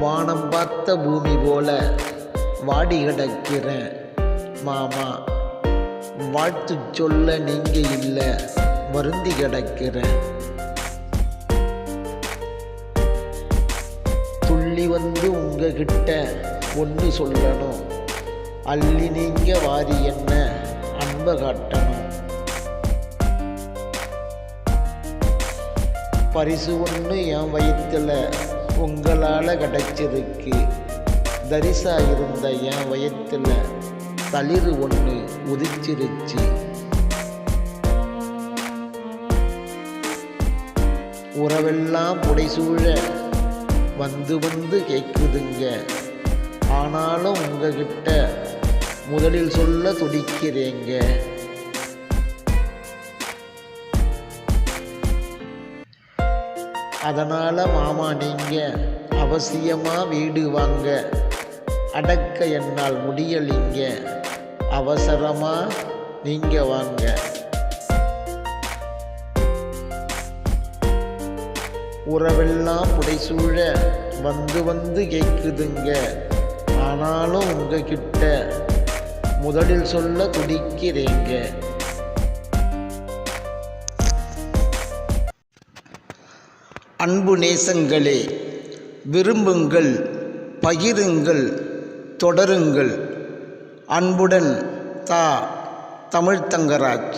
வானம் பார்த்த பூமி போல வாடி கிடக்கிறேன் மாமா. வாழ்த்து சொல்ல நீங்க இல்லை வருந்தி கிடக்கிறேன் துள்ளி வந்து உங்ககிட்ட ஒன்று சொல்லணும். அள்ளி நீங்க வாரி என்ன அன்பை காட்டணும். பரிசு ஒன்று என் வயிற்றில் உங்களால் கிடைச்சிருக்கு தரிசா இருந்த என் வயத்தில் தளிர் ஒன்று உதிச்சிருச்சு. உறவெல்லாம் புடைசூழ வந்து வந்து கேட்குதுங்க ஆனாலும் உங்ககிட்ட முதலில் சொல்ல துடிக்கிறேங்க. அதனால் மாமா நீங்கள் அவசியமாக வீடு வாங்க. அடக்க என்னால் முடியலிங்க. அவசரமாக நீங்கள் வாங்க. உறவெல்லாம் புடைசூழ வந்து வந்து கேட்குதுங்க ஆனாலும் உங்ககிட்ட முதலில் சொல்ல துடிக்கிறேங்க. அன்பு நேசங்களே விரும்புங்கள் பகிருங்கள் தொடருங்கள். அன்புடன் தா தமிழ்த்தங்கராஜ்